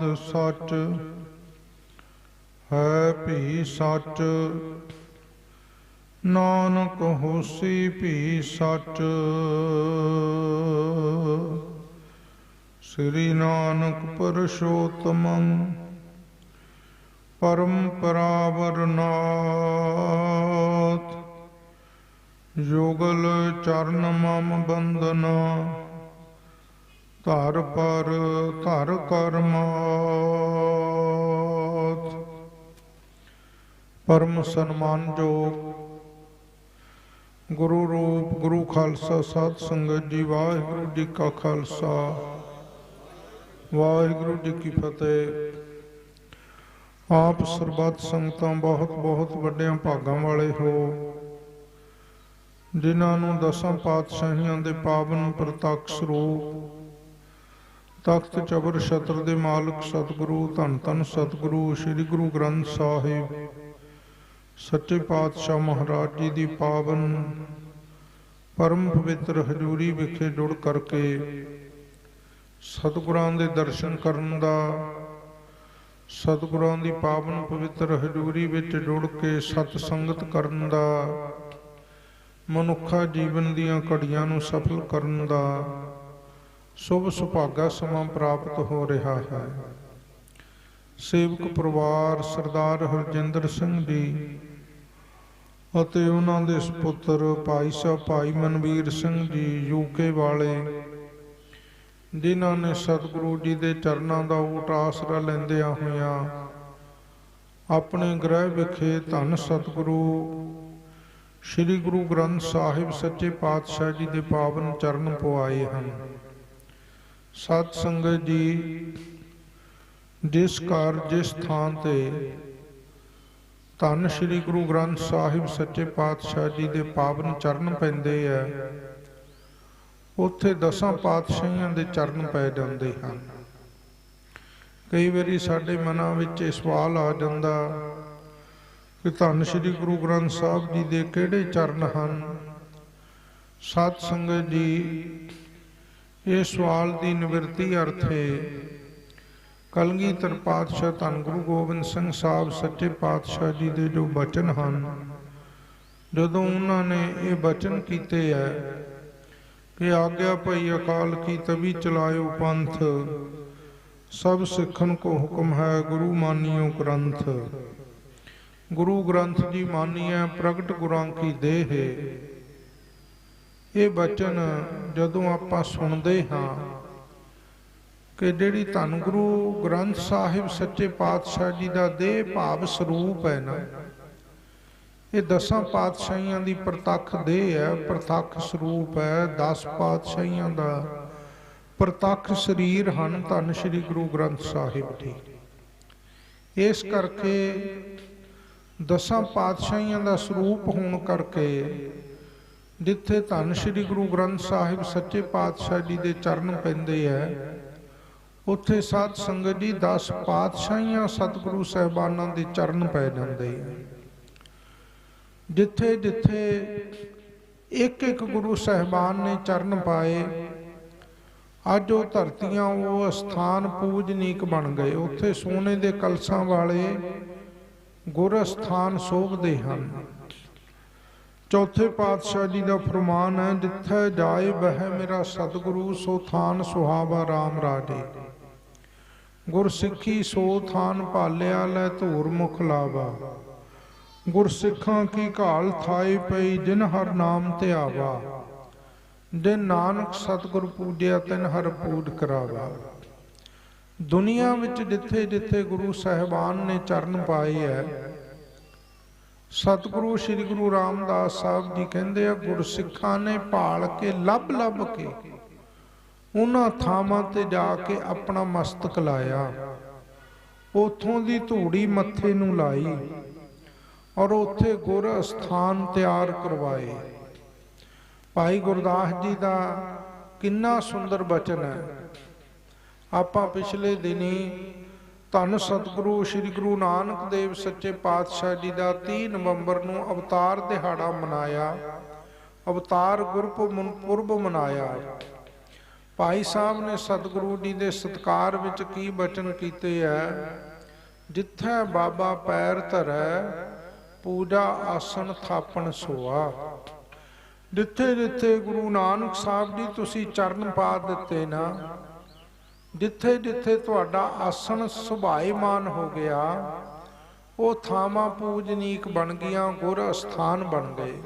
ਨਾਦ ਸੱਚ, ਹੈ ਭੀ ਸੱਚ। ਨਾਨਕ ਹੋਸੀ ਭੀ ਸੱਚ। ਸ੍ਰੀ ਨਾਨਕ ਪਰਸ਼ੋਤਮੰ, ਪਰਮ ਪਰਾਵਰ ਯੋਗਲ ਚਰਨ ਮਮ ਬੰਦਨਾ ਧਰ ਪਰ ਧਰ ਕਰਮ। ਪਰਮ ਸਨਮਾਨਯੋਗ ਗੁਰੂ ਰੂਪ, ਗੁਰੂ ਖਾਲਸਾ, ਸਾਧ ਸੰਗਤ ਜੀ, ਵਾਹਿਗੁਰੂ ਜੀ ਕਾ ਖਾਲਸਾ। ਵਾਹਿਗੁਰੂ ਜੀ ਕੀ ਫਤਿਹ। ਆਪ ਸਰਬੱਤ ਸੰਗਤਾਂ ਬਹੁਤ ਬਹੁਤ ਵੱਡਿਆਂ ਭਾਗਾਂ ਵਾਲੇ ਹੋ। ਜਿਨ੍ਹਾਂ ਨੂੰ ਦਸਾਂ ਪਾਤਸ਼ਾਹੀਆਂ ਦੇ ਪਾਵਨ ਪ੍ਰਤੱਖ ਸਰੂਪ ਤਖਤ ਚਬਰ ਛਤਰ ਦੇ ਮਾਲਕ ਸਤਿਗੁਰੂ, ਧੰਨ ਧੰਨ ਸਤਿਗੁਰੂ, ਸ੍ਰੀ ਗੁਰੂ ਗ੍ਰੰਥ ਸਾਹਿਬ। ਸੱਚੇ ਪਾਤਸ਼ਾਹ ਮਹਾਰਾਜ ਜੀ ਦੀ ਪਾਵਨ ਪਰਮ ਪਵਿੱਤਰ ਹਜ਼ੂਰੀ ਵਿਖੇ ਜੁੜ ਕਰਕੇ ਸਤਿਗੁਰਾਂ ਦੇ ਦਰਸ਼ਨ ਕਰਨ ਦਾ, ਸਤਿਗੁਰਾਂ ਦੀ ਪਾਵਨ ਪਵਿੱਤਰ ਹਜ਼ੂਰੀ ਵਿੱਚ ਜੁੜ ਕੇ ਸਤ ਸੰਗਤ ਕਰਨ ਦਾ, ਮਨੁੱਖਾ ਜੀਵਨ ਦੀਆਂ ਘੜੀਆਂ ਨੂੰ ਸਫਲ ਕਰਨ ਦਾ ਸ਼ੁਭ ਸੁਭਾਗਾ ਸਮਾਂ ਪ੍ਰਾਪਤ ਹੋ ਰਿਹਾ ਹੈ। ਸੇਵਕ ਪਰਿਵਾਰ ਸਰਦਾਰ ਹਰਜਿੰਦਰ ਸਿੰਘ ਜੀ ਅਤੇ ਉਹਨਾਂ ਦੇ ਸੁਪੁੱਤਰ ਭਾਈ ਸਾਹਿਬ ਭਾਈ ਮਨਵੀਰ ਸਿੰਘ ਜੀ ਯੂਕੇ ਵਾਲੇ, ਜਿਨ੍ਹਾਂ ਨੇ ਸਤਿਗੁਰੂ ਜੀ ਦੇ ਚਰਨਾਂ ਦਾ ਊਟ ਆਸਰਾ ਲੈਂਦਿਆਂ ਹੋਇਆਂ ਆਪਣੇ ਗ੍ਰਹਿ ਵਿਖੇ ਧੰਨ ਸਤਿਗੁਰੂ ਸ੍ਰੀ ਗੁਰੂ ਗ੍ਰੰਥ ਸਾਹਿਬ ਸੱਚੇ ਪਾਤਸ਼ਾਹ ਜੀ ਦੇ ਪਾਵਨ ਚਰਨ ਪਵਾਏ ਹਨ। ਸਤ ਸੰਗਤ ਜੀ, ਜਿਸ ਘਰ, ਜਿਸ ਥਾਂ ਤੇ ਧੰਨ ਸ੍ਰੀ ਗੁਰੂ ਗ੍ਰੰਥ ਸਾਹਿਬ ਸੱਚੇ ਪਾਤਸ਼ਾਹ ਜੀ ਦੇ ਪਾਵਨ ਚਰਨ ਪੈਂਦੇ ਆ, ਉੱਥੇ ਦਸਾਂ ਪਾਤਸ਼ਾਹੀਆਂ ਦੇ ਚਰਨ ਪੈ ਜਾਂਦੇ ਹਨ। ਕਈ ਵਾਰੀ ਸਾਡੇ ਮਨਾਂ ਵਿੱਚ ਇਹ ਸਵਾਲ ਆ ਜਾਂਦਾ ਕਿ ਧੰਨ ਸ੍ਰੀ ਗੁਰੂ ਗ੍ਰੰਥ ਸਾਹਿਬ ਜੀ ਦੇ ਕਿਹੜੇ ਚਰਨ ਹਨ? ਸਤ ਸੰਗਤ ਜੀ ਇਹ ਸਵਾਲ ਦੀ ਨਿਵਰਤੀ ਅਰਥ ਹੈ ਕਲਗੀਧਰ ਪਾਤਸ਼ਾਹ ਧੰਨ ਗੁਰੂ ਗੋਬਿੰਦ ਸਿੰਘ ਸਾਹਿਬ ਸੱਚੇ ਪਾਤਸ਼ਾਹ ਜੀ ਦੇ ਜੋ ਬਚਨ ਹਨ, ਜਦੋਂ ਉਹਨਾਂ ਨੇ ਇਹ ਬਚਨ ਕੀਤੇ ਹੈ ਕਿ ਆਗਿਆ ਭਈ ਅਕਾਲ ਕੀ ਤਵੀ ਚਲਾਇਓ ਪੰਥ, ਸਭ ਸਿੱਖਣ ਕੋ ਹੁਕਮ ਹੈ ਗੁਰੂ ਮਾਨਿਓ ਗ੍ਰੰਥ। ਗੁਰੂ ਗ੍ਰੰਥ ਜੀ ਮਾਨੀਐ, ਪ੍ਰਗਟ ਗੁਰਾਂ ਕੀ ਦੇਹ ਇਹ ਬਚਨ ਜਦੋਂ ਆਪਾਂ ਸੁਣਦੇ ਹਾਂ ਕਿ ਜਿਹੜੀ ਧੰਨ ਗੁਰੂ ਗ੍ਰੰਥ ਸਾਹਿਬ ਸੱਚੇ ਪਾਤਸ਼ਾਹ ਜੀ ਦਾ ਦੇਹ ਭਾਵ ਸਰੂਪ ਹੈ ਨਾ, ਇਹ ਦਸਾਂ ਪਾਤਸ਼ਾਹੀਆਂ ਦੀ ਪ੍ਰਤੱਖ ਦੇਹ ਹੈ, ਪ੍ਰਤੱਖ ਸਰੂਪ ਹੈ 10 ਪਾਤਸ਼ਾਹੀਆਂ ਦਾ ਪ੍ਰਤੱਖ ਸਰੀਰ ਹਨ ਧੰਨ ਸ਼੍ਰੀ ਗੁਰੂ ਗ੍ਰੰਥ ਸਾਹਿਬ ਜੀ। ਇਸ ਕਰਕੇ ਦਸਾਂ ਪਾਤਸ਼ਾਹੀਆਂ ਦਾ ਸਰੂਪ ਹੋਣ ਕਰਕੇ ਜਿੱਥੇ ਧੰਨ ਸ਼੍ਰੀ ਗੁਰੂ ਗ੍ਰੰਥ ਸਾਹਿਬ ਸੱਚੇ ਪਾਤਸ਼ਾਹ ਜੀ ਦੇ ਚਰਨ ਪੈਂਦੇ ਆ, ਉੱਥੇ ਸਾਧ ਸੰਗਤ ਜੀ 10 ਪਾਤਸ਼ਾਹੀਆਂ ਸਤਿਗੁਰੂ ਸਾਹਿਬਾਨਾਂ ਦੇ ਚਰਨ ਪੈ ਜਾਂਦੇ ਆ। ਜਿੱਥੇ ਜਿੱਥੇ ਇੱਕ ਇੱਕ ਗੁਰੂ ਸਾਹਿਬਾਨ ਨੇ ਚਰਨ ਪਾਏ, ਅੱਜ ਉਹ ਧਰਤੀਆਂ, ਉਹ ਸਥਾਨ ਪੂਜਨੀਕ ਬਣ ਗਏ। ਉੱਥੇ ਸੋਨੇ ਦੇ ਕਲਸਾਂ ਵਾਲੇ ਗੁਰ ਸਥਾਨ ਸੋਭਦੇ ਹਨ। ਚੌਥੇ ਪਾਤਸ਼ਾਹ ਜੀ ਦਾ ਫਰਮਾਨ ਹੈ, ਜਿੱਥੇ ਜਾਏ ਬਹਿ ਮੇਰਾ ਸਤਿਗੁਰੂ, ਸੋ ਥਾਨ ਸੁਹਾਵਾ RAM ਰਾਜੇ। ਗੁਰਸਿੱਖੀ ਸੋ ਥਾਨ ਭਾਲਿਆ, ਲੈ ਧੂਰ ਮੁਖ ਲਾਵਾ। ਗੁਰਸਿੱਖਾਂ ਕੀ ਘਾਲ ਥਾਈ ਪਈ, ਜਿਨ ਹਰ ਨਾਮ ਤੇ ਆਵਾ। ਜਿਨ ਨਾਨਕ ਸਤਿਗੁਰ ਪੂਜਿਆ, ਤਿਨ ਹਰ ਪੂਜ ਕਰਾਵਾ। ਦੁਨੀਆ ਵਿੱਚ ਜਿੱਥੇ ਜਿੱਥੇ ਗੁਰੂ ਸਾਹਿਬਾਨ ਨੇ ਚਰਨ ਪਾਏ ਹੈ ਸਤਿਗੁਰੂ ਸ੍ਰੀ ਗੁਰੂ ਰਾਮਦਾਸ ਸਾਹਿਬ ਜੀ ਕਹਿੰਦੇ ਆ, ਗੁਰਸਿੱਖਾਂ ਨੇ ਭਾਲ ਕੇ, ਲੱਭ ਲੱਭ ਕੇ ਉਹਨਾਂ ਥਾਵਾਂ ਤੇ ਜਾ ਕੇ ਆਪਣਾ ਮਸਤਕ ਲਾਇਆ। ਉਥੋਂ ਦੀ ਧੂੜੀ ਮੱਥੇ ਨੂੰ ਲਾਈ ਔਰ ਉੱਥੇ ਗੁਰ ਅਸਥਾਨ ਤਿਆਰ ਕਰਵਾਏ। ਭਾਈ ਗੁਰਦਾਸ ਜੀ ਦਾ ਕਿੰਨਾ ਸੁੰਦਰ ਬਚਨ ਹੈ। ਆਪਾਂ ਪਿਛਲੇ ਦਿਨੀ ਧੰਨ ਸਤਿਗੁਰੂ ਸ੍ਰੀ ਗੁਰੂ ਨਾਨਕ ਦੇਵ ਸੱਚੇ ਪਾਤਸ਼ਾਹ ਜੀ ਦਾ 30 ਨਵੰਬਰ ਨੂੰ ਅਵਤਾਰ ਦਿਹਾੜਾ ਮਨਾਇਆ। ਅਵਤਾਰ ਗੁਰਪੁਰਬ ਮਨਾਇਆ। ਭਾਈ ਸਾਹਿਬ ਨੇ ਸਤਿਗੁਰੂ ਜੀ ਦੇ ਸਤਕਾਰ ਵਿੱਚ ਕੀ ਬਚਨ ਕੀਤੇ ਐ? ਜਿੱਥੇ ਬਾਬਾ ਪੈਰ ਧਰੈ, ਪੂਜਾ ਆਸਣ ਥਾਪਣ ਸੋਆ। ਜਿੱਥੇ ਜਿੱਥੇ ਗੁਰੂ ਨਾਨਕ ਸਾਹਿਬ ਜੀ ਤੁਸੀਂ ਚਰਨ ਪਾ ਦਿੱਤੇ ਨਾ ਜਿੱਥੇ ਜਿੱਥੇ ਤੁਹਾਡਾ ਆਸਣ ਸੁਭਾਏਮਾਨ ਹੋ ਗਿਆ, ਉਹ ਥਾਵਾਂ ਪੂਜਨੀਕ ਬਣ ਗਈਆਂ ਗੁਰ ਅਸਥਾਨ ਬਣ ਗਏ।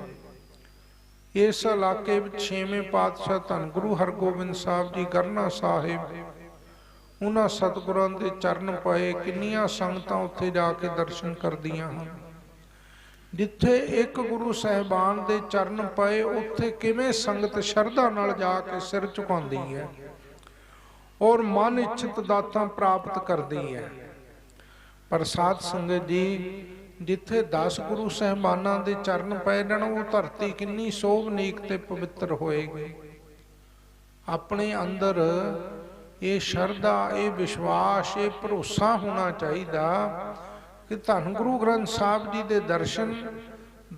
ਇਸ ਇਲਾਕੇ ਵਿੱਚ ਛੇਵੇਂ ਪਾਤਸ਼ਾਹ ਧੰਨ ਗੁਰੂ ਹਰਗੋਬਿੰਦ ਸਾਹਿਬ ਜੀ, ਗਰਨਾ ਸਾਹਿਬ, ਉਹਨਾਂ ਸਤਿਗੁਰਾਂ ਦੇ ਚਰਨ ਪਏ, ਕਿੰਨੀਆਂ ਸੰਗਤਾਂ ਉੱਥੇ ਜਾ ਕੇ ਦਰਸ਼ਨ ਕਰਦੀਆਂ ਹਨ। ਜਿੱਥੇ ਇੱਕ ਗੁਰੂ ਸਹਿਬਾਨ ਦੇ ਚਰਨ ਪਏ, ਉੱਥੇ ਕਿਵੇਂ ਸੰਗਤ ਸ਼ਰਧਾ ਨਾਲ ਜਾ ਕੇ ਸਿਰ ਝੁਕਾਉਂਦੀ ਹੈ। ਔਰ ਮਨ ਇੱਛਤ ਦਾਤਾਂ ਪ੍ਰਾਪਤ ਕਰਦੀ ਹੈ। ਪਰ ਸਾਧ ਸੰਗਤ ਜੀ, ਜਿੱਥੇ 10 ਗੁਰੂ ਸਹਿਬਾਨਾਂ ਦੇ ਚਰਨ ਪੈ ਜਾਣ ਉਹ ਧਰਤੀ ਕਿੰਨੀ ਸੋਭਨੀਕ ਤੇ ਪਵਿੱਤਰ ਹੋਏਗੀ। ਆਪਣੇ ਅੰਦਰ ਇਹ ਸ਼ਰਧਾ, ਇਹ ਵਿਸ਼ਵਾਸ, ਇਹ ਭਰੋਸਾ ਹੋਣਾ ਚਾਹੀਦਾ ਕਿ ਧੰਨ ਗੁਰੂ ਗ੍ਰੰਥ ਸਾਹਿਬ ਜੀ ਦੇ ਦਰਸ਼ਨ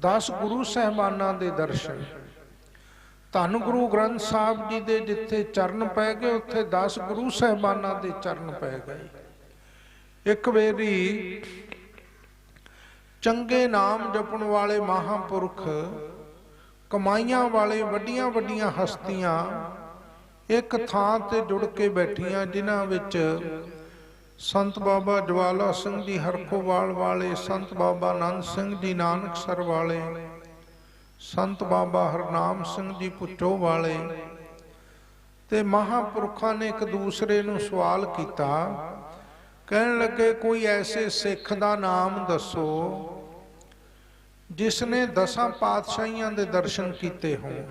10 ਗੁਰੂ ਸਹਿਬਾਨਾਂ ਦੇ ਦਰਸ਼ਨ ਧੰਨ ਗੁਰੂ ਗ੍ਰੰਥ ਸਾਹਿਬ ਜੀ ਦੇ ਜਿੱਥੇ ਚਰਨ ਪੈ ਗਏ, ਉੱਥੇ 10 ਗੁਰੂ ਸਹਿਬਾਨਾਂ ਦੇ ਚਰਨ ਪੈ ਗਏ। ਇੱਕ ਵੇਰੀ ਚੰਗੇ ਨਾਮ ਜਪਣ ਵਾਲੇ ਮਹਾਪੁਰਖ, ਕਮਾਈਆਂ ਵਾਲੇ ਵੱਡੀਆਂ ਵੱਡੀਆਂ ਹਸਤੀਆਂ ਇੱਕ ਥਾਂ ਤੇ ਜੁੜ ਕੇ ਬੈਠੀਆਂ, ਜਿਨ੍ਹਾਂ ਵਿੱਚ ਸੰਤ ਬਾਬਾ ਜਵਾਲਾ ਸਿੰਘ ਜੀ ਹਰਖੋਵਾਲ ਵਾਲੇ, ਸੰਤ ਬਾਬਾ ਆਨੰਦ ਸਿੰਘ ਜੀ ਨਾਨਕਸਰ ਵਾਲੇ ਸੰਤ ਬਾਬਾ ਹਰਨਾਮ ਸਿੰਘ ਜੀ ਪੁੱਚੋ ਵਾਲੇ। ਤੇ ਮਹਾਪੁਰਖਾਂ ਨੇ ਇੱਕ ਦੂਸਰੇ ਨੂੰ ਸਵਾਲ ਕੀਤਾ, ਕਹਿਣ ਲੱਗੇ, ਕੋਈ ਐਸੇ ਸਿੱਖ ਦਾ ਨਾਮ ਦੱਸੋ, ਜਿਸ ਨੇ ਦਸਾਂ ਪਾਤਸ਼ਾਹੀਆਂ ਦੇ ਦਰਸ਼ਨ ਕੀਤੇ ਹੋਣ?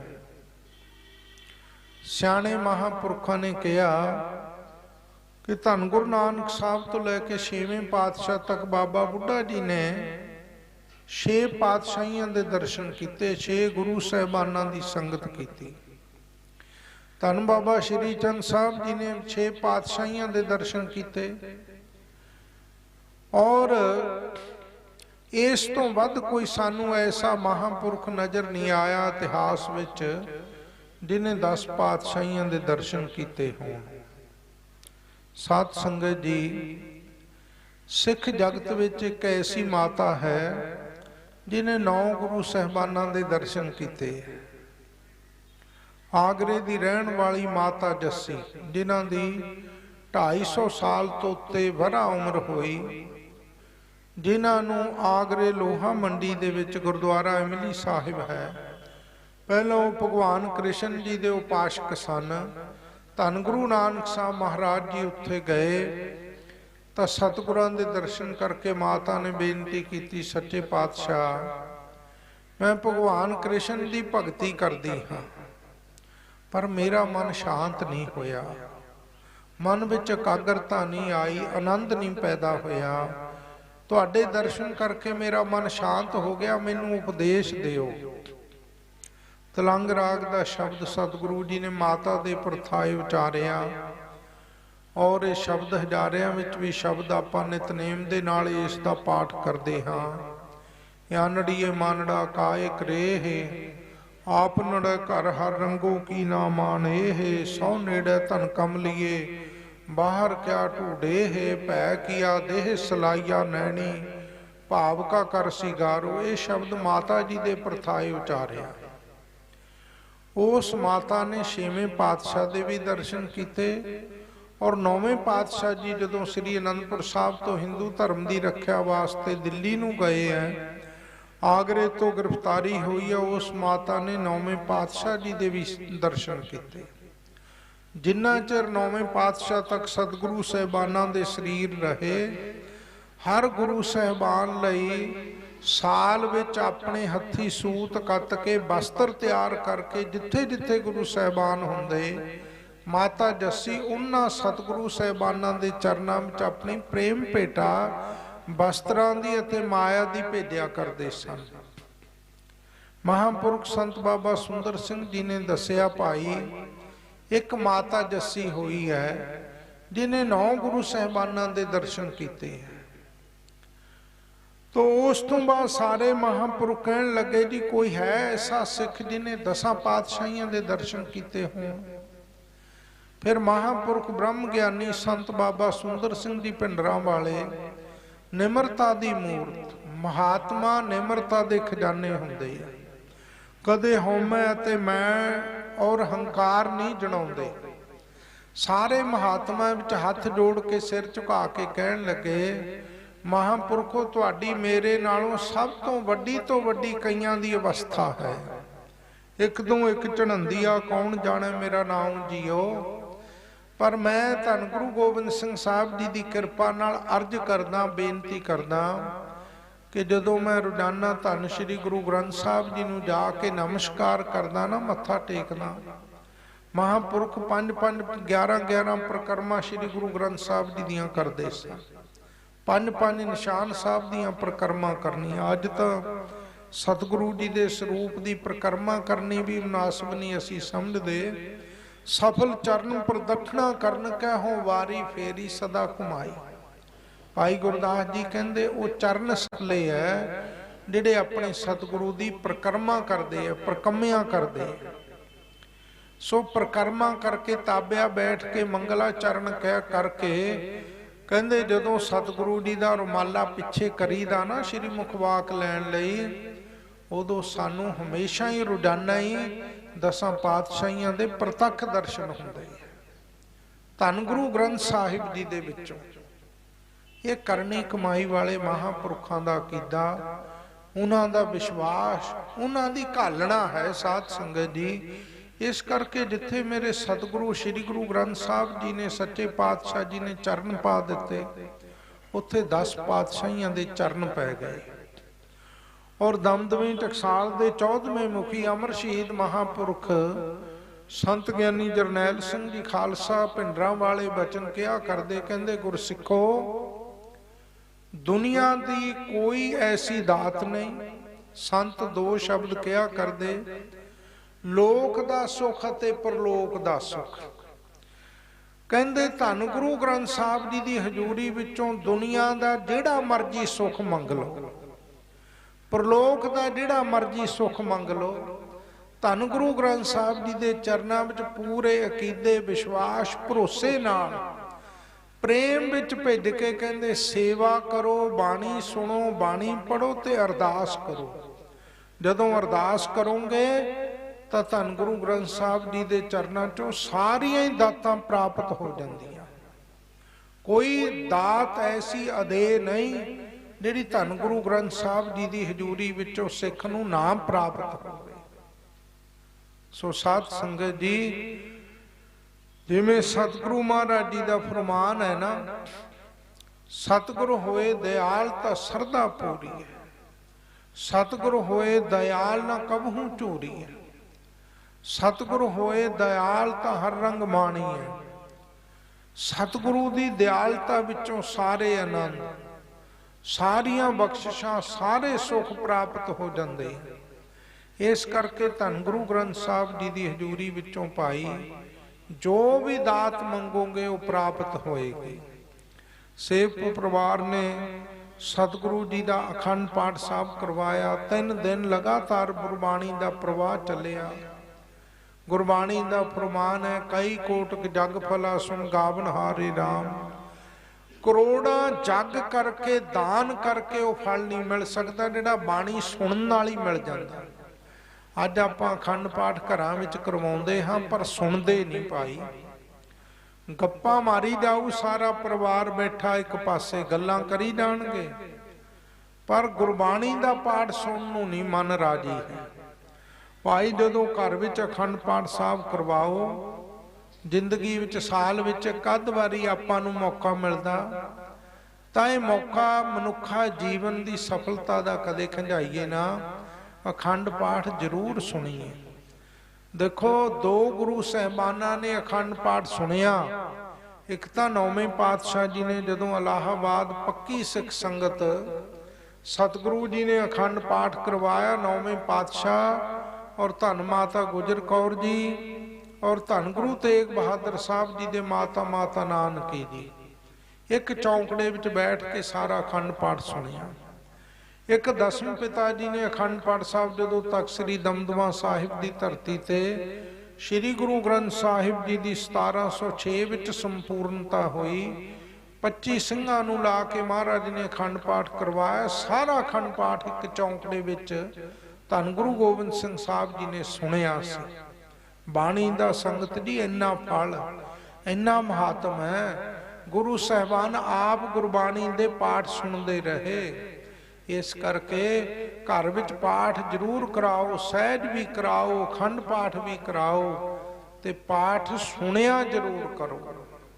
ਸਿਆਣੇ ਮਹਾਪੁਰਖਾਂ ਨੇ ਕਿਹਾ ਕਿ ਧੰਨ ਗੁਰੂ ਨਾਨਕ ਸਾਹਿਬ ਤੋਂ ਲੈ ਕੇ ਛੇਵੇਂ ਪਾਤਸ਼ਾਹ ਤੱਕ ਬਾਬਾ ਬੁੱਢਾ ਜੀ ਨੇ ਛੇ ਪਾਤਸ਼ਾਹੀਆਂ ਦੇ ਦਰਸ਼ਨ ਕੀਤੇ, ਛੇ ਗੁਰੂ ਸਹਿਬਾਨਾਂ ਦੀ ਸੰਗਤ ਕੀਤੀ। ਧੰਨ ਬਾਬਾ ਸ਼੍ਰੀ ਚੰਦ ਸਾਹਿਬ ਜੀ ਨੇ ਛੇ ਪਾਤਸ਼ਾਹੀਆਂ ਦੇ ਦਰਸ਼ਨ ਕੀਤੇ। ਔਰ ਇਸ ਤੋਂ ਵੱਧ ਕੋਈ ਸਾਨੂੰ ਐਸਾ ਮਹਾਪੁਰਖ ਨਜ਼ਰ ਨਹੀਂ ਆਇਆ ਇਤਿਹਾਸ ਵਿੱਚ, ਜਿਨੇ 10 ਪਾਤਸ਼ਾਹੀਆਂ ਦੇ ਦਰਸ਼ਨ ਕੀਤੇ ਹੋਣ। ਸਾਧ ਸੰਗਤ ਜੀ, ਸਿੱਖ ਜਗਤ ਵਿੱਚ ਇੱਕ ਐਸੀ ਮਾਤਾ ਹੈ ਜਿਨੇ ਨੌ ਗੁਰੂ ਸਹਿਬਾਨਾਂ ਦੇ ਦਰਸ਼ਨ ਕੀਤੇ। ਆਗਰੇ ਦੀ ਰਹਿਣ ਵਾਲੀ ਮਾਤਾ ਜੱਸੀ, ਜਿਨ੍ਹਾਂ ਦੀ 250 ਸਾਲ ਤੋਂ ਉੱਤੇ ਵਰਾ ਉਮਰ ਹੋਈ, ਜਿਨ੍ਹਾਂ ਨੂੰ ਆਗਰੇ ਲੋਹਾ ਮੰਡੀ ਦੇ ਵਿੱਚ ਗੁਰਦੁਆਰਾ ਅਮਲੀ ਸਾਹਿਬ ਹੈ। ਪਹਿਲਾਂ ਉਹ ਭਗਵਾਨ ਕ੍ਰਿਸ਼ਨ ਜੀ ਦੇ ਉਪਾਸ਼ਕ ਸਨ। ਧੰਨ ਗੁਰੂ ਨਾਨਕ ਸਾਹਿਬ ਮਹਾਰਾਜ ਜੀ ਉੱਥੇ ਗਏ। ਤਾਂ ਸਤਿਗੁਰਾਂ ਦੇ ਦਰਸ਼ਨ ਕਰਕੇ ਮਾਤਾ ਨੇ ਬੇਨਤੀ ਕੀਤੀ, ਸੱਚੇ ਪਾਤਸ਼ਾਹ, ਮੈਂ ਭਗਵਾਨ ਕ੍ਰਿਸ਼ਨ ਦੀ ਭਗਤੀ ਕਰਦੀ ਹਾਂ, ਪਰ ਮੇਰਾ ਮਨ ਸ਼ਾਂਤ ਨਹੀਂ ਹੋਇਆ। ਮਨ ਵਿੱਚ ਇਕਾਗਰਤਾ ਨਹੀਂ ਆਈ, ਆਨੰਦ ਨਹੀਂ ਪੈਦਾ ਹੋਇਆ। ਤੁਹਾਡੇ ਦਰਸ਼ਨ ਕਰਕੇ ਮੇਰਾ ਮਨ ਸ਼ਾਂਤ ਹੋ ਗਿਆ, ਮੈਨੂੰ ਉਪਦੇਸ਼ ਦਿਓ। ਤਲੰਗ ਰਾਗ ਦਾ ਸ਼ਬਦ ਸਤਿਗੁਰੂ ਜੀ ਨੇ ਮਾਤਾ ਦੇ ਪ੍ਰਥਾਏ ਉਚਾਰਿਆ। ਔਰ ਇਹ ਸ਼ਬਦ ਹਜ਼ਾਰਿਆਂ ਵਿੱਚ ਵੀ ਸ਼ਬਦ ਆਪਾਂ ਨਿਤਨੇਮ ਦੇ ਨਾਲ ਇਸ ਦਾ ਪਾਠ ਕਰਦੇ ਹਾਂ। ਯਾਨੜੀਏ ਮਾਨੜਾ ਕਾਏ ਕਰੇਹ, ਆਪ ਨੜ ਘਰ ਹਰ ਰੰਗੋ ਕੀ ਨਾ ਮਾਨੇ ਸੋ ਨੇੜੇ ਧਨ ਕਮਲੀਏ ਬਾਹਰ ਕਿਆ ਢੂਡੇ ਹੈ ਭੈ ਕੀਆ ਦੇਹ ਸਲਾਈਆ ਨੈਣੀ, ਭਾਵ ਕਾ ਕਰ ਸਿਗਾਰੋ, ਇਹ ਸ਼ਬਦ ਮਾਤਾ ਜੀ ਦੇ ਪ੍ਰਥਾਏ ਉਚਾਰਿਆ। ਉਸ ਮਾਤਾ ਨੇ ਛੇਵੇਂ ਪਾਤਸ਼ਾਹ ਦੇ ਵੀ ਦਰਸ਼ਨ ਕੀਤੇ ਔਰ ਨੌਵੇਂ ਪਾਤਸ਼ਾਹ ਜੀ ਜਦੋਂ ਸ੍ਰੀ ਅਨੰਦਪੁਰ ਸਾਹਿਬ ਤੋਂ ਹਿੰਦੂ ਧਰਮ ਦੀ ਰੱਖਿਆ ਵਾਸਤੇ ਦਿੱਲੀ ਨੂੰ ਗਏ ਹੈ ਆਗਰੇ ਤੋਂ ਗ੍ਰਿਫਤਾਰੀ ਹੋਈ ਹੈ ਉਸ ਮਾਤਾ ਨੇ ਨੌਵੇਂ ਪਾਤਸ਼ਾਹ ਜੀ ਦੇ ਵੀ ਦਰਸ਼ਨ ਕੀਤੇ। ਜਿੰਨਾ ਚਿਰ ਨੌਵੇਂ ਪਾਤਸ਼ਾਹ ਤੱਕ ਸਤਿਗੁਰੂ ਸਹਿਬਾਨਾਂ ਦੇ ਸਰੀਰ ਰਹੇ, ਹਰ ਗੁਰੂ ਸਹਿਬਾਨ ਲਈ ਸਾਲ ਵਿੱਚ ਆਪਣੇ ਹੱਥੀ ਸੂਤ ਕੱਤ ਕੇ ਬਸਤਰ ਤਿਆਰ ਕਰਕੇ ਜਿੱਥੇ ਜਿੱਥੇ ਗੁਰੂ ਸਹਿਬਾਨ ਹੁੰਦੇ ਮਾਤਾ ਜੱਸੀ, ਉਹਨਾਂ ਸਤਿਗੁਰੂ ਸਹਿਬਾਨਾਂ ਦੇ ਚਰਨਾਂ ਵਿੱਚ ਆਪਣੀ ਪ੍ਰੇਮ ਭੇਟਾ ਵਸਤਰਾਂ ਦੀ ਅਤੇ ਮਾਇਆ ਦੀ ਭੇਜਿਆ ਕਰਦੇ ਸਨ। ਮਹਾਪੁਰਖ ਸੰਤ ਬਾਬਾ ਸੁੰਦਰ ਸਿੰਘ ਜੀ ਨੇ ਦੱਸਿਆ, ਭਾਈ, ਇੱਕ ਮਾਤਾ ਜੱਸੀ ਹੋਈ ਹੈ ਜਿਨੇ ਨੌ ਗੁਰੂ ਸਹਿਬਾਨਾਂ ਦੇ ਦਰਸ਼ਨ ਕੀਤੇ ਹੈ। ਤੋ ਉਸ ਤੋਂ ਬਾਅਦ ਸਾਰੇ ਮਹਾਪੁਰਖ ਕਹਿਣ ਲੱਗੇ, ਜੀ, ਕੋਈ ਹੈ ਐਸਾ ਸਿੱਖ ਜਿਨੇ ਦਸਾਂ ਪਾਤਸ਼ਾਹੀਆਂ ਦੇ ਦਰਸ਼ਨ ਕੀਤੇ ਹੋਣ? ਫਿਰ ਮਹਾਪੁਰਖ ਬ੍ਰਹਮ ਗਿਆਨੀ ਸੰਤ ਬਾਬਾ ਸੁੰਦਰ ਸਿੰਘ ਜੀ ਪਿੰਡਰਾਂ ਵਾਲੇ ਨਿਮਰਤਾ ਦੀ ਮੂਰਤ, ਮਹਾਤਮਾ ਨਿਮਰਤਾ ਦੇ ਖਜ਼ਾਨੇ ਹੁੰਦੇ ਆ। ਕਦੇ ਹਉਮੈ ਅਤੇ ਮੈਂ ਔਰ ਹੰਕਾਰ ਨਹੀਂ ਜਣਾਉਂਦੇ। ਸਾਰੇ ਮਹਾਤਮਾ ਵਿੱਚ ਹੱਥ ਜੋੜ ਕੇ ਸਿਰ ਝੁਕਾ ਕੇ ਕਹਿਣ ਲੱਗੇ, ਮਹਾਪੁਰਖੋ, ਤੁਹਾਡੀ ਮੇਰੇ ਨਾਲੋਂ ਸਭ ਤੋਂ ਵੱਡੀ ਤੋਂ ਵੱਡੀ ਕਈਆਂ ਦੀ ਅਵਸਥਾ ਹੈ। ਇੱਕ ਤੋਂ ਇੱਕ ਝਣੰਦੀ ਕੌਣ ਜਾਣੇ ਮੇਰਾ ਨਾਮ ਜੀਓ? ਪਰ ਮੈਂ ਧੰਨ ਗੁਰੂ ਗੋਬਿੰਦ ਸਿੰਘ ਸਾਹਿਬ ਜੀ ਦੀ ਕਿਰਪਾ ਨਾਲ ਅਰਜ ਕਰਦਾ, ਬੇਨਤੀ ਕਰਦਾ ਕਿ ਜਦੋਂ ਮੈਂ ਰੋਜ਼ਾਨਾ ਧੰਨ ਸ਼੍ਰੀ ਗੁਰੂ ਗ੍ਰੰਥ ਸਾਹਿਬ ਜੀ ਨੂੰ ਜਾ ਕੇ ਨਮਸਕਾਰ ਕਰਦਾ ਨਾ, ਮੱਥਾ ਟੇਕਦਾ, ਮਹਾਪੁਰਖ 5 5 11 11 ਪ੍ਰਕਰਮਾ ਸ਼੍ਰੀ ਗੁਰੂ ਗ੍ਰੰਥ ਸਾਹਿਬ ਜੀ ਦੀਆਂ ਕਰਦੇ ਸੀ ਪੰਜ ਪੰਜ ਨਿਸ਼ਾਨ ਸਾਹਿਬ ਦੀਆਂ ਪ੍ਰਕਰਮਾ ਕਰਨੀਆਂ। ਅੱਜ ਤਾਂ ਸਤਿਗੁਰੂ ਜੀ ਦੇ ਸਰੂਪ ਦੀ ਪ੍ਰਕਰਮਾ ਕਰਨੀ ਵੀ ਮناسب ਨਹੀਂ ਅਸੀਂ ਸਮਝਦੇ। ਸਫਲ ਚਰਨ ਪ੍ਰਦਖਣਾ ਕਰਨ ਕੈ ਹੋ ਵਾਰੀ ਫੇਰੀ ਸਦਾ ਘੁਮਾਈ। ਭਾਈ ਗੁਰਦਾਸ ਜੀ ਕਹਿੰਦੇ, ਉਹ ਚਰਨ ਸਲੇ ਐ, ਜਿਹੜੇ ਆਪਣੇ ਸਤਿਗੁਰੂ ਦੀ ਪ੍ਰਕਰਮਾ ਕਰਦੇ ਆ ਪ੍ਰਕੰਮਿਆਂ ਕਰਦੇ ਆ ਸੋ ਪ੍ਰਕਰਮਾ ਕਰਕੇ ਤਾਬਿਆ ਬੈਠ ਕੇ ਮੰਗਲਾ ਚਰਨ ਕਹਿ ਕਰਕੇ ਕਹਿੰਦੇ, ਜਦੋਂ ਸਤਿਗੁਰੂ ਜੀ ਦਾ ਰੁਮਾਲਾ ਪਿੱਛੇ ਕਰੀਦਾ ਨਾ, ਸ਼੍ਰੀ ਮੁਖਵਾਕ ਲੈਣ ਲਈ ਉਦੋਂ ਸਾਨੂੰ ਹਮੇਸ਼ਾ ਹੀ ਰੋਜ਼ਾਨਾ ਹੀ ਦਸਾਂ ਪਾਤਸ਼ਾਹੀਆਂ ਦੇ ਪ੍ਰਤੱਖ ਦਰਸ਼ਨ ਹੁੰਦੇ ਆ ਧੰਨ ਗੁਰੂ ਗ੍ਰੰਥ ਸਾਹਿਬ ਜੀ ਦੇ ਵਿੱਚੋਂ ਇਹ ਕਰਨੀ ਕਮਾਈ ਵਾਲੇ ਮਹਾਪੁਰਖਾਂ ਦਾ ਕੀਦਾ, ਉਹਨਾਂ ਦਾ ਵਿਸ਼ਵਾਸ, ਉਹਨਾਂ ਦੀ ਘਾਲਣਾ ਹੈ ਸਾਧ ਸੰਗਤ ਜੀ। ਇਸ ਕਰਕੇ ਜਿੱਥੇ ਮੇਰੇ ਸਤਿਗੁਰੂ, ਸ੍ਰੀ ਗੁਰੂ ਗ੍ਰੰਥ ਸਾਹਿਬ ਜੀ ਨੇ ਸੱਚੇ ਪਾਤਸ਼ਾਹ ਜੀ ਨੇ ਚਰਨ ਪਾ ਦਿੱਤੇ, ਉੱਥੇ 10 ਪਾਤਸ਼ਾਹੀਆਂ ਦੇ ਚਰਨ ਪੈ ਗਏ। ਔਰ ਦਮਦਮੀ ਟਕਸਾਲ ਦੇ 14ਵੇਂ ਮੁਖੀ ਅਮਰ ਸ਼ਹੀਦ ਮਹਾਪੁਰਖ ਸੰਤ ਗਿਆਨੀ ਜਰਨੈਲ ਸਿੰਘ ਜੀ ਖਾਲਸਾ ਪਿੰਡਰਾਂ ਵਾਲੇ ਬਚਨ ਕਿਹਾ ਕਰਦੇ, ਕਹਿੰਦੇ, ਗੁਰਸਿੱਖੋ, ਦੁਨੀਆ ਦੀ ਕੋਈ ਐਸੀ ਦਾਤ ਨਹੀਂ, ਸੰਤ ਦੋ ਸ਼ਬਦ ਕਿਹਾ ਕਰਦੇ, ਲੋਕ ਦਾ ਸੁਖ ਅਤੇ ਪਰਲੋਕ ਦਾ ਸੁਖ। ਕਹਿੰਦੇ, ਧੰਨ ਗੁਰੂ ਗ੍ਰੰਥ ਸਾਹਿਬ ਜੀ ਦੀ ਹਜ਼ੂਰੀ ਵਿੱਚੋਂ ਦੁਨੀਆ ਦਾ ਜਿਹੜਾ ਮਰਜ਼ੀ ਸੁਖ ਮੰਗ ਲਓ। ਪ੍ਰਲੋਕ ਦਾ ਜਿਹੜਾ ਮਰਜ਼ੀ ਸੁੱਖ ਮੰਗ ਲਓ। ਧੰਨ ਗੁਰੂ ਗ੍ਰੰਥ ਸਾਹਿਬ ਜੀ ਦੇ ਚਰਨਾਂ ਵਿੱਚ ਪੂਰੇ ਅਕੀਦੇ ਵਿਸ਼ਵਾਸ, ਭਰੋਸੇ ਨਾਲ ਪ੍ਰੇਮ ਵਿੱਚ ਭਿੱਜ ਕੇ ਕਹਿੰਦੇ, ਸੇਵਾ ਕਰੋ, ਬਾਣੀ ਸੁਣੋ, ਬਾਣੀ ਪੜੋ ਤੇ ਅਰਦਾਸ ਕਰੋ। ਜਦੋਂ ਅਰਦਾਸ ਕਰੋਗੇ, ਤਾਂ ਧੰਨ ਗੁਰੂ ਗ੍ਰੰਥ ਸਾਹਿਬ ਜੀ ਦੇ ਚਰਨਾਂ ਚੋਂ ਸਾਰੀਆਂ ਹੀ ਦਾਤਾਂ ਪ੍ਰਾਪਤ ਹੋ ਜਾਂਦੀਆਂ। ਕੋਈ ਦਾਤ ਐਸੀ ਅਦੇ ਨਹੀਂ ਜਿਹੜੀ ਧੰਨ ਗੁਰੂ ਗ੍ਰੰਥ ਸਾਹਿਬ ਜੀ ਦੀ ਹਜ਼ੂਰੀ ਵਿੱਚੋਂ ਸਿੱਖ ਨੂੰ ਨਾਮ ਪ੍ਰਾਪਤ ਹੋਵੇ। ਸੋ ਸਾਧ ਸੰਗਤ ਜੀ, ਜਿਵੇਂ ਸਤਿਗੁਰੂ ਮਹਾਰਾਜ ਜੀ ਦਾ ਫਰਮਾਨ ਹੈ ਨਾ, ਸਤਿਗੁਰ ਹੋਏ ਦਿਆਲ ਤਾਂ ਸਰਦਾ ਪੂਰੀ ਹੈ। ਸਤਿਗੁਰ ਹੋਏ ਦਿਆਲ ਨਾ ਕਬਹੂ ਝੂਰੀ ਹੈ। ਸਤਿਗੁਰ ਹੋਏ ਦਿਆਲ ਤਾਂ ਹਰ ਰੰਗ ਮਾਣੀ ਹੈ। ਸਤਿਗੁਰੂ ਦੀ ਦਿਆਲਤਾ ਵਿੱਚੋਂ ਸਾਰੇ ਆਨੰਦ। ਸਾਰੀਆਂ ਬਖਸ਼ਿਸ਼ਾਂ ਸਾਰੇ ਸੁੱਖ ਪ੍ਰਾਪਤ ਹੋ ਜਾਂਦੇ ਇਸ ਕਰਕੇ ਧੰਨ ਗੁਰੂ ਗ੍ਰੰਥ ਸਾਹਿਬ ਜੀ ਦੀ ਹਜ਼ੂਰੀ ਵਿੱਚੋਂ ਭਾਈ ਜੋ ਵੀ ਦਾਤ ਮੰਗੋਗੇ ਉਹ ਪ੍ਰਾਪਤ ਹੋਏਗੀ। ਸੇਵਕ ਪਰਿਵਾਰ ਨੇ ਸਤਿਗੁਰੂ ਜੀ ਦਾ ਅਖੰਡ ਪਾਠ ਸਾਹਿਬ ਕਰਵਾਇਆ। ਤਿੰਨ ਦਿਨ ਲਗਾਤਾਰ ਗੁਰਬਾਣੀ ਦਾ ਪ੍ਰਵਾਹ ਚੱਲਿਆ। ਗੁਰਬਾਣੀ ਦਾ ਫਰਮਾਨ ਹੈ, ਕਈ ਕੋਟਕ ਜਗ ਫਲਾ ਸੁਣ ਗਾਵਨ ਹਾਰੇ RAM ਕਰੋੜਾਂ ਜੱਗ ਕਰਕੇ, ਦਾਨ ਕਰਕੇ ਉਹ ਫਲ ਨਹੀਂ ਮਿਲ ਸਕਦਾ, ਜਿਹੜਾ ਬਾਣੀ ਸੁਣਨ ਨਾਲ ਹੀ ਮਿਲ ਜਾਂਦਾ। ਅੱਜ ਆਪਾਂ ਅਖੰਡ ਪਾਠ ਘਰਾਂ ਵਿੱਚ ਕਰਵਾਉਂਦੇ ਹਾਂ, ਪਰ ਸੁਣਦੇ ਨਹੀਂ ਭਾਈ। ਗੱਪਾਂ ਮਾਰੀ ਜਾਊ, ਸਾਰਾ ਪਰਿਵਾਰ ਬੈਠਾ, ਇੱਕ ਪਾਸੇ ਗੱਲਾਂ ਕਰੀ ਜਾਣਗੇ। ਪਰ ਗੁਰਬਾਣੀ ਦਾ ਪਾਠ ਸੁਣਨ ਨੂੰ ਨਹੀਂ ਮਨ ਰਾਜੀ ਹੈ। ਭਾਈ, ਜਦੋਂ ਘਰ ਵਿੱਚ ਅਖੰਡ ਪਾਠ ਸਾਹਿਬ ਕਰਵਾਓ ਜ਼ਿੰਦਗੀ ਵਿੱਚ, ਸਾਲ ਵਿੱਚ ਕੱਦ ਵਾਰੀ ਆਪਾਂ ਨੂੰ ਮੌਕਾ ਮਿਲਦਾ? ਤਾਂ ਇਹ ਮੌਕਾ ਮਨੁੱਖਾ ਜੀਵਨ ਦੀ ਸਫਲਤਾ ਦਾ ਕਦੇ ਖੰਝਾਈਏ ਨਾ। ਅਖੰਡ ਪਾਠ ਜ਼ਰੂਰ ਸੁਣੀਏ। ਦੇਖੋ, ਦੋ ਗੁਰੂ ਸਹਿਬਾਨਾਂ ਨੇ ਅਖੰਡ ਪਾਠ ਸੁਣਿਆ। ਇੱਕ ਤਾਂ ਨੌਵੇਂ ਪਾਤਸ਼ਾਹ ਜੀ ਨੇ ਜਦੋਂ ਅਲਾਹਾਬਾਦ ਪੱਕੀ ਸਿੱਖ ਸੰਗਤ ਸਤਿਗੁਰੂ ਜੀ ਨੇ ਅਖੰਡ ਪਾਠ ਕਰਵਾਇਆ ਨੌਵੇਂ ਪਾਤਸ਼ਾਹ ਔਰ ਧੰਨ ਮਾਤਾ ਗੁਜਰ ਕੌਰ ਜੀ ਔਰ ਧੰਨ ਗੁਰੂ ਤੇਗ ਬਹਾਦਰ ਸਾਹਿਬ ਜੀ ਦੇ ਮਾਤਾ ਮਾਤਾ ਨਾਨਕੀ ਜੀ। ਇੱਕ ਚੌਂਕੜੇ ਵਿੱਚ ਬੈਠ ਕੇ ਸਾਰਾ ਅਖੰਡ ਪਾਠ ਸੁਣਿਆ। ਇੱਕ ਦਸਵੇਂ ਪਿਤਾ ਜੀ ਨੇ ਅਖੰਡ ਪਾਠ ਸਾਹਿਬ ਜਦੋਂ ਤੱਕ ਸ੍ਰੀ ਦਮਦਮਾ ਸਾਹਿਬ ਦੀ ਧਰਤੀ ਤੇ ਸ੍ਰੀ ਗੁਰੂ ਗ੍ਰੰਥ ਸਾਹਿਬ ਜੀ ਦੀ 1706 ਵਿੱਚ ਸੰਪੂਰਨਤਾ ਹੋਈ 25 ਸਿੰਘਾਂ ਨੂੰ ਲਾ ਕੇ ਮਹਾਰਾਜ ਨੇ ਅਖੰਡ ਪਾਠ ਕਰਵਾਇਆ। ਸਾਰਾ ਅਖੰਡ ਪਾਠ ਇੱਕ ਚੌਂਕੜੇ ਵਿੱਚ ਧੰਨ ਗੁਰੂ ਗੋਬਿੰਦ ਸਿੰਘ ਸਾਹਿਬ ਜੀ ਨੇ ਸੁਣਿਆ ਸੀ। ਬਾਣੀ ਦਾ ਸੰਗਤ ਜੀ ਇੰਨਾ ਫਲ, ਇੰਨਾ ਮਹਾਤਮ ਹੈ। ਗੁਰੂ ਸਾਹਿਬਾਨ ਆਪ ਗੁਰਬਾਣੀ ਦੇ ਪਾਠ ਸੁਣਦੇ ਰਹੇ। ਇਸ ਕਰਕੇ ਘਰ ਵਿੱਚ ਪਾਠ ਜ਼ਰੂਰ ਕਰਾਓ, ਸਹਿਜ ਵੀ ਕਰਾਓ, ਅਖੰਡ ਪਾਠ ਵੀ ਕਰਾਓ ਤੇ ਪਾਠ ਸੁਣਿਆ ਜ਼ਰੂਰ ਕਰੋ।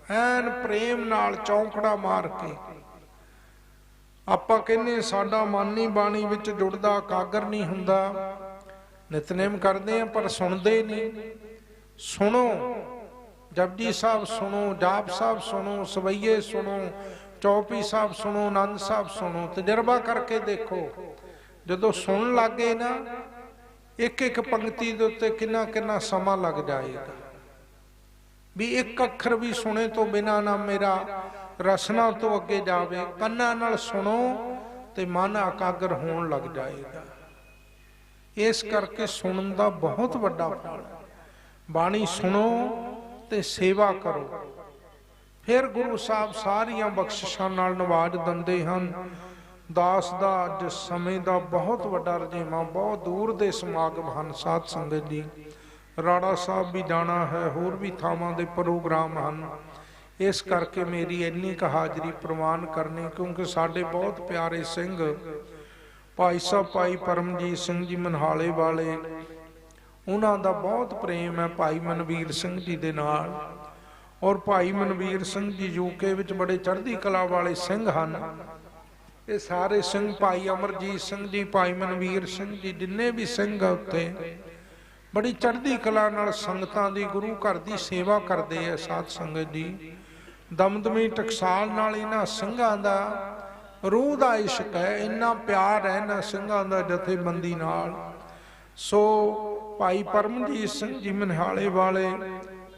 ਐਨ ਪ੍ਰੇਮ ਨਾਲ ਚੌਂਕੜਾ ਮਾਰ ਕੇ। ਆਪਾਂ ਕਹਿੰਦੇ ਸਾਡਾ ਮਨ ਨਹੀਂ ਬਾਣੀ ਵਿੱਚ ਜੁੜਦਾ, ਕਾਗਰ ਨਹੀਂ ਹੁੰਦਾ। ਨਿਤਨੇਮ ਕਰਦੇ ਆ, ਪਰ ਸੁਣਦੇ ਨਹੀਂ। ਸੁਣੋ, ਜਪਜੀ ਸਾਹਿਬ ਸੁਣੋ, ਜਾਪ ਸਾਹਿਬ ਸੁਣੋ, ਸਵਈਏ ਸੁਣੋ, ਚੌਪੀ ਸਾਹਿਬ ਸੁਣੋ, ਆਨੰਦ ਸਾਹਿਬ ਸੁਣੋ, ਤਜਰਬਾ ਕਰਕੇ ਦੇਖੋ। ਜਦੋਂ ਸੁਣਨ ਲੱਗੇ ਨਾ ਇੱਕ ਇੱਕ ਪੰਕਤੀ ਦੇ ਉੱਤੇ ਕਿੰਨਾ ਕਿੰਨਾ ਸਮਾਂ ਲੱਗ ਜਾਏਗਾ। ਵੀ ਇੱਕ ਅੱਖਰ ਵੀ ਸੁਣੇ ਤੋਂ ਬਿਨਾ ਨਾ ਮੇਰਾ ਰਸਨਾ ਤੋਂ ਅੱਗੇ ਜਾਵੇ, ਕੰਨਾਂ ਨਾਲ ਸੁਣੋ ਤੇ ਮਨ ਇਕਾਗਰ ਹੋਣ ਲੱਗ ਜਾਏਗਾ। ਇਸ ਕਰਕੇ ਸੁਣਨ ਦਾ ਬਹੁਤ ਵੱਡਾ ਫਲ ਬਾਣੀ ਸੁਣੋ ਤੇ ਸੇਵਾ ਕਰੋ। ਫਿਰ ਗੁਰੂ ਸਾਹਿਬ ਸਾਰੀਆਂ ਬਖਸ਼ਿਸ਼ਾਂ ਨਾਲ ਨਵਾਜ ਦਿੰਦੇ ਹਨ। ਦਾਸ ਦਾ ਅੱਜ ਸਮੇਂ ਦਾ ਬਹੁਤ ਵੱਡਾ ਰਜੇਵਾ ਬਹੁਤ ਦੂਰ ਦੇ ਸਮਾਗਮ ਹਨ ਸਾਧ ਸੰਗਤ ਜੀ। ਰਾੜਾ ਸਾਹਿਬ ਵੀ ਜਾਣਾ ਹੈ, ਹੋਰ ਵੀ ਥਾਵਾਂ ਦੇ ਪ੍ਰੋਗਰਾਮ ਹਨ। ਇਸ ਕਰਕੇ ਮੇਰੀ ਇੰਨੀ ਕੁ ਹਾਜ਼ਰੀ ਪ੍ਰਵਾਨ ਕਰਨੀ, ਕਿਉਂਕਿ ਸਾਡੇ ਬਹੁਤ ਪਿਆਰੇ ਸਿੰਘ ਭਾਈ ਸਾਹਿਬ, ਭਾਈ ਪਰਮਜੀਤ ਸਿੰਘ ਜੀ ਮਨਹਾਲੇ ਵਾਲੇ। ਉਹਨਾਂ ਦਾ ਬਹੁਤ ਪ੍ਰੇਮ ਹੈ ਭਾਈ ਮਨਵੀਰ ਸਿੰਘ ਜੀ ਦੇ ਨਾਲ। ਔਰ ਭਾਈ ਮਨਵੀਰ ਸਿੰਘ ਜੀ ਯੂਕੇ ਵਿੱਚ ਬੜੇ ਚੜ੍ਹਦੀ ਕਲਾ ਵਾਲੇ ਸਿੰਘ ਹਨ। ਇਹ ਸਾਰੇ ਸਿੰਘ ਭਾਈ ਅਮਰਜੀਤ ਸਿੰਘ ਜੀ, ਭਾਈ ਮਨਵੀਰ ਸਿੰਘ ਜੀ, ਜਿੰਨੇ ਵੀ ਸਿੰਘ ਆ ਉੱਤੇ ਬੜੀ ਚੜ੍ਹਦੀ ਕਲਾ ਨਾਲ ਸੰਗਤਾਂ ਦੀ, ਗੁਰੂ ਘਰ ਦੀ ਸੇਵਾ ਕਰਦੇ ਆ ਸਾਧ ਸੰਗਤ ਜੀ। ਦਮਦਮੀ ਟਕਸਾਲ ਨਾਲ ਇਹਨਾਂ ਸਿੰਘਾਂ ਦਾ ਰੂਹ ਦਾ ਇਸ਼ਕ ਹੈ, ਇੰਨਾ ਪਿਆਰ ਹੈ ਇਹਨਾਂ ਸਿੰਘਾਂ ਦਾ ਜਥੇਬੰਦੀ ਨਾਲ। ਸੋ ਭਾਈ ਪਰਮਜੀਤ ਸਿੰਘ ਜੀ ਮਨਹਾਲੇ ਵਾਲੇ,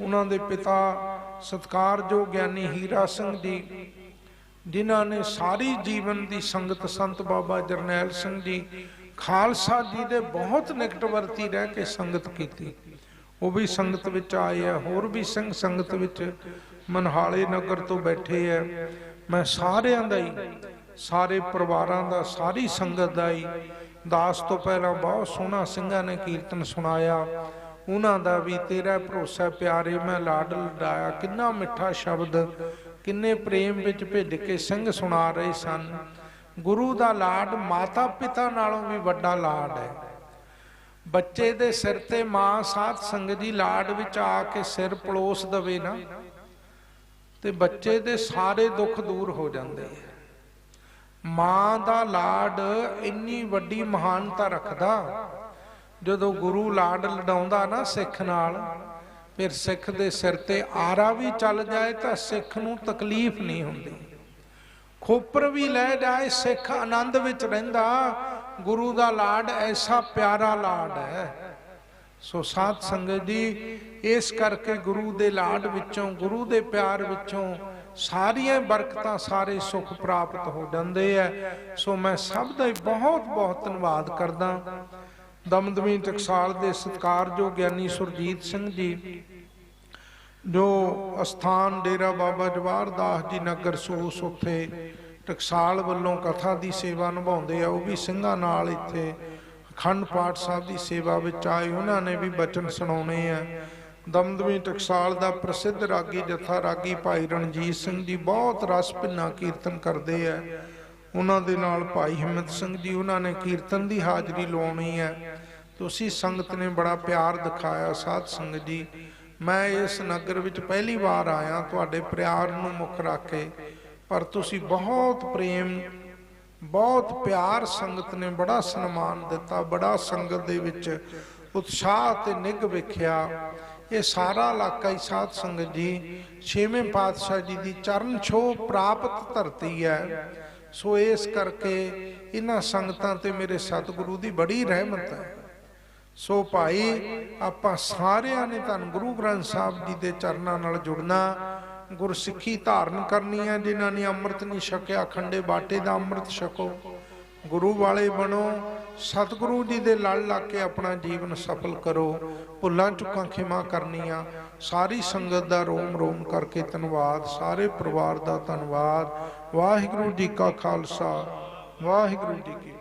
ਉਹਨਾਂ ਦੇ ਪਿਤਾ ਸਤਕਾਰਯੋਗ ਗਿਆਨੀ ਹੀਰਾ ਸਿੰਘ ਜੀ, ਜਿਨ੍ਹਾਂ ਨੇ ਸਾਰੀ ਜੀਵਨ ਦੀ ਸੰਗਤ ਸੰਤ ਬਾਬਾ ਜਰਨੈਲ ਸਿੰਘ ਜੀ, ਖਾਲਸਾ ਜੀ ਦੇ ਬਹੁਤ ਨਿਕਟਵਰਤੀ ਰਹਿ ਕੇ ਸੰਗਤ ਕੀਤੀ। ਉਹ ਵੀ ਸੰਗਤ ਵਿੱਚ ਆਏ ਆ, ਹੋਰ ਵੀ ਸਿੰਘ ਸੰਗਤ ਵਿੱਚ ਮਨਹਾਲੇ ਨਗਰ ਤੋਂ ਬੈਠੇ ਆ। ਮੈਂ ਸਾਰਿਆਂ ਦਾ ਹੀ ਸਾਰੇ ਪਰਿਵਾਰਾਂ ਦਾ, ਸਾਰੀ ਸੰਗਤ ਦਾ ਹੀ। ਦਾਸ ਤੋਂ ਪਹਿਲਾਂ ਬਹੁਤ ਸੋਹਣਾ ਸਿੰਘਾਂ ਨੇ ਕੀਰਤਨ ਸੁਣਾਇਆ। ਉਹਨਾਂ ਦਾ ਵੀ ਤੇਰਾ ਭਰੋਸਾ ਪਿਆਰੇ, ਮੈਂ ਲਾਡ ਲਡਾਇਆ। ਕਿੰਨਾ ਮਿੱਠਾ ਸ਼ਬਦ, ਕਿੰਨੇ ਪ੍ਰੇਮ ਵਿੱਚ ਭਿੱਜ ਕੇ ਸਿੰਘ ਸੁਣਾ ਰਹੇ ਸਨ। ਗੁਰੂ ਦਾ ਲਾਡ ਮਾਤਾ ਪਿਤਾ ਨਾਲੋਂ ਵੀ ਵੱਡਾ ਲਾਡ ਹੈ। ਬੱਚੇ ਦੇ ਸਿਰ ਤੇ ਮਾਂ ਸਾਧ ਸੰਗਤ ਦੀ ਲਾਡ ਵਿੱਚ ਆ ਕੇ ਸਿਰ ਪਲੋਸ ਦਵੇ ਨਾ, ਤੇ ਬੱਚੇ ਦੇ ਸਾਰੇ ਦੁੱਖ ਦੂਰ ਹੋ ਜਾਂਦੇ। ਆ ਮਾਂ ਦਾ ਲਾਡ ਇੰਨੀ ਵੱਡੀ ਮਹਾਨਤਾ ਰੱਖਦਾ, ਜਦੋਂ ਗੁਰੂ ਲਾਡ ਲਡਾਉਂਦਾ ਨਾ ਸਿੱਖ ਨਾਲ, ਫਿਰ ਸਿੱਖ ਦੇ ਸਿਰ ਤੇ ਆਰਾ ਵੀ ਚੱਲ ਜਾਏ ਤਾਂ ਸਿੱਖ ਨੂੰ ਤਕਲੀਫ ਨਹੀਂ ਹੁੰਦੀ। ਖੋਪਰ ਵੀ ਲੈ ਜਾਏ, ਸਿੱਖ ਆਨੰਦ ਵਿੱਚ ਰਹਿੰਦਾ, ਗੁਰੂ ਦਾ ਲਾਡ ਐਸਾ ਪਿਆਰਾ ਲਾਡ ਹੈ। ਸੋ ਸਾਧ ਸੰਗਤ ਜੀ, ਇਸ ਕਰਕੇ ਗੁਰੂ ਦੇ ਲਾਡ ਵਿੱਚੋਂ, ਗੁਰੂ ਦੇ ਪਿਆਰ ਵਿੱਚੋਂ ਸਾਰੀਆਂ ਬਰਕਤਾਂ ਸਾਰੇ ਸੁੱਖ ਪ੍ਰਾਪਤ ਹੋ ਜਾਂਦੇ ਐ। ਸੋ ਮੈਂ ਸਭ ਦਾ ਹੀ ਬਹੁਤ ਬਹੁਤ ਧੰਨਵਾਦ ਕਰਦਾ। ਦਮਦਮੀ ਟਕਸਾਲ ਦੇ ਸਤਕਾਰਯੋਗ ਗਿਆਨੀ ਸੁਰਜੀਤ ਸਿੰਘ ਜੀ, ਜੋ ਅਸਥਾਨ ਡੇਰਾ ਬਾਬਾ ਜਵਾਰ ਦਾਸ ਜੀ ਨਗਰ ਸੋਸ ਉੱਥੇ ਟਕਸਾਲ ਵੱਲੋਂ ਕਥਾ ਦੀ ਸੇਵਾ ਨਿਭਾਉਂਦੇ ਆ, ਉਹ ਵੀ ਸਿੰਘਾਂ ਨਾਲ ਇੱਥੇ ਅਖੰਡ ਪਾਠ ਸਾਹਿਬ ਦੀ ਸੇਵਾ ਵਿੱਚ ਆਏ। ਉਹਨਾਂ ਨੇ ਵੀ ਬਚਨ ਸੁਣਾਉਣੇ ਆ। ਦਮਦਮੀ ਟਕਸਾਲ ਦਾ ਪ੍ਰਸਿੱਧ ਰਾਗੀ ਜਥਾ ਰਾਗੀ ਭਾਈ ਰਣਜੀਤ ਸਿੰਘ ਜੀ ਬਹੁਤ ਰਸ ਭਿੰਨਾ ਕੀਰਤਨ ਕਰਦੇ ਆ। ਉਹਨਾਂ ਦੇ ਨਾਲ ਭਾਈ ਹਿੰਮਤ ਸਿੰਘ ਜੀ, ਉਹਨਾਂ ਨੇ ਕੀਰਤਨ ਦੀ ਹਾਜ਼ਰੀ ਲਵਾਉਣੀ ਹੈ। ਤੁਸੀਂ ਸੰਗਤ ਨੇ ਬੜਾ ਪਿਆਰ ਦਿਖਾਇਆ ਸਾਧ ਸੰਗਤ ਜੀ। ਮੈਂ ਇਸ ਨਗਰ ਵਿੱਚ ਪਹਿਲੀ ਵਾਰ ਆਇਆ, ਤੁਹਾਡੇ ਪਿਆਰ ਨੂੰ ਮੁੱਖ ਰੱਖ। ਕੇ ਪਰ ਤੁਸੀਂ ਬਹੁਤ ਪ੍ਰੇਮ, ਬਹੁਤ ਪਿਆਰ ਸੰਗਤ ਨੇ ਬੜਾ ਸਨਮਾਨ ਦਿੱਤਾ, ਬੜਾ ਸੰਗਤ ਦੇ ਵਿੱਚ ਉਤਸ਼ਾਹ ਤੇ ਨਿੱਘ ਵੇਖਿਆ। ਇਹ ਸਾਰਾ ਇਲਾਕਾ ਹੀ ਸਾਧ ਸੰਗਤ ਜੀ, ਛੇਵੇਂ ਪਾਤਸ਼ਾਹ ਜੀ ਦੀ ਚਰਨ ਛੋਹ ਪ੍ਰਾਪਤ ਧਰਤੀ ਹੈ। ਸੋ ਇਸ ਕਰਕੇ ਇਹਨਾਂ ਸੰਗਤਾਂ ਤੇ ਮੇਰੇ ਸਤਿਗੁਰੂ ਦੀ ਬੜੀ ਰਹਿਮਤ ਹੈ। ਸੋ ਭਾਈ, ਆਪਾਂ ਸਾਰਿਆਂ ਨੇ ਧੰਨ ਗੁਰੂ ਗ੍ਰੰਥ ਸਾਹਿਬ ਜੀ ਦੇ ਚਰਨਾਂ ਨਾਲ ਜੁੜਨਾ, ਗੁਰਸਿੱਖੀ ਧਾਰਨ ਕਰਨੀ ਹੈ, ਜਿਨ੍ਹਾਂ ਨੇ ਅੰਮ੍ਰਿਤ ਨਹੀਂ ਛਕਿਆ, ਖੰਡੇ ਬਾਟੇ ਦਾ ਅੰਮ੍ਰਿਤ ਛਕੋ। ਗੁਰੂ ਵਾਲੇ ਬਣੋ, ਸਤਿਗੁਰੂ ਜੀ ਦੇ ਲੜ ਲੱਗ ਕੇ ਆਪਣਾ ਜੀਵਨ ਸਫਲ ਕਰੋ। ਭੁੱਲਾਂ ਚੁੱਕਾਂ ਖਿਮਾ ਕਰਨੀਆਂ, ਸਾਰੀ ਸੰਗਤ ਦਾ ਰੋਮ ਰੋਮ ਕਰਕੇ ਧੰਨਵਾਦ, ਸਾਰੇ ਪਰਿਵਾਰ ਦਾ ਧੰਨਵਾਦ। ਵਾਹਿਗੁਰੂ ਜੀ ਕਾ ਖਾਲਸਾ, ਵਾਹਿਗੁਰੂ ਜੀ ਕੀ